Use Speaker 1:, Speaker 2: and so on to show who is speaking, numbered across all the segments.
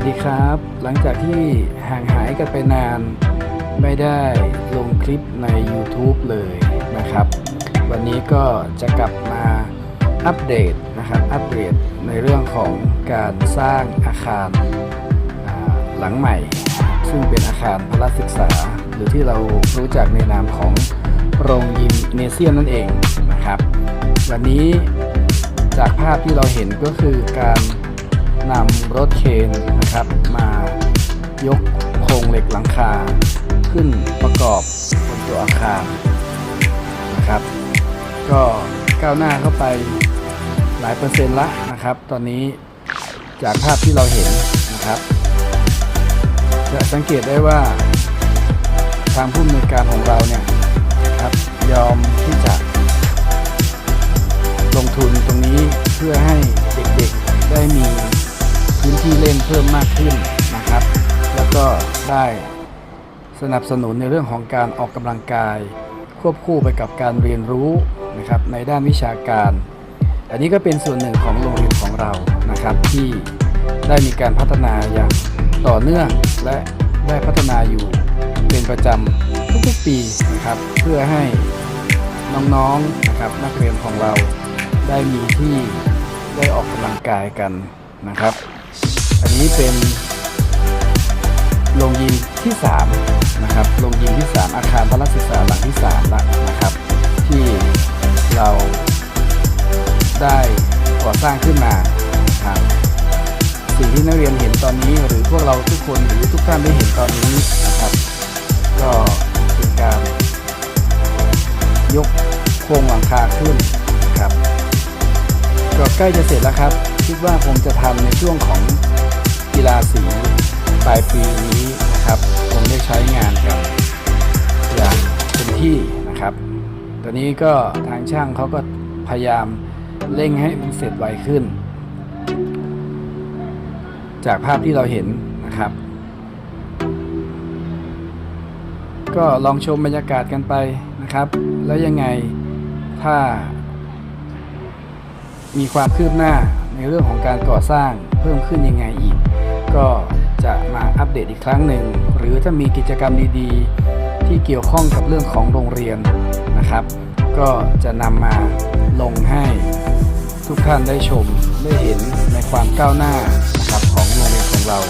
Speaker 1: ัสดีครับ หลังจากที่ห่างหายกันไปนาน ไม่ได้ลงคลิปใน YouTube เลยนะครับ วันนี้ก็จะกลับมาอัปเดตนะครับ อัปเดตในเรื่องของการสร้างอาคารหลังใหม่ ซึ่งเป็นอาคารพละศึกษา หรือที่เรารู้จักในนามของโรงยิมเนเซียมนั่นเองนะครับ วันนี้จากภาพที่เราเห็นก็คือการ นำรถเคนนะครับ มายกโครงเหล็กหลังคา ขึ้นประกอบบนตัวอาคารนะครับ ก็ก้าวหน้าเข้าไปหลายเปอร์เซ็นต์ละนะครับ ตอนนี้จากภาพที่เราเห็นนะครับ จะสังเกตได้ว่าทางผู้อำนวยการของเราเนี่ย พิ่มมากขึ้นนะครับ แล้วก็ได้สนับสนุนในเรื่องของการออกกำลังกาย ควบคู่ไปกับการเรียนรู้นะครับในด้านวิชาการ อันนี้ก็เป็นส่วนหนึ่งของโรงเรียนของเรานะครับ ที่ได้มีการพัฒนาอย่างต่อเนื่องและได้พัฒนาอยู่เป็นประจำทุกๆปีนะครับ เพื่อให้น้องๆนะครับนักเรียนของเราได้มีที่ได้ออกกำลังกายกันนะครับ อันนี้เป็นโรงยิมที่3นะครับโรงยิมที่ 3 อาคารพละศึกษาหลังที่3ละนะครับ ที่เราได้ก่อสร้างขึ้นมาครับสิ่งที่นักเรียนเห็นตอนนี้ หรือพวกเราทุกคนหรือทุกท่านได้เห็นตอนนี้นะครับ ก็เป็นการ ยกโครงหลังคาขึ้นครับก็ใกล้จะเสร็จแล้วครับ คิดว่าคงจะทำในช่วงของ กีฬาสีปลายปีนี้นะครับคงได้ใช้งานกันอย่างเต็มที่นะครับ ตอนนี้ก็ทางช่างเขาก็พยายามเร่งให้มันเสร็จไวขึ้น จากภาพที่เราเห็นนะครับ ก็ลองชมบรรยากาศกันไปนะครับ แล้วยังไงถ้า มีความคืบหน้าในเรื่องของการก่อสร้างเพิ่มขึ้นยังไงอีก ก็จะมาอัปเดตอีกครั้งหนึ่ง หรือถ้ามีกิจกรรมดีๆ ที่เกี่ยวข้องกับเรื่องของโรงเรียนนะครับ ก็จะนำมาลงให้ทุกท่านได้ชมได้เห็นในความก้าวหน้านะครับของโรงเรียนของเรา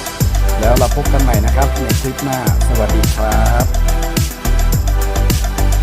Speaker 1: แล้วเราพบกันใหม่นะครับในคลิปหน้า สวัสดีครับ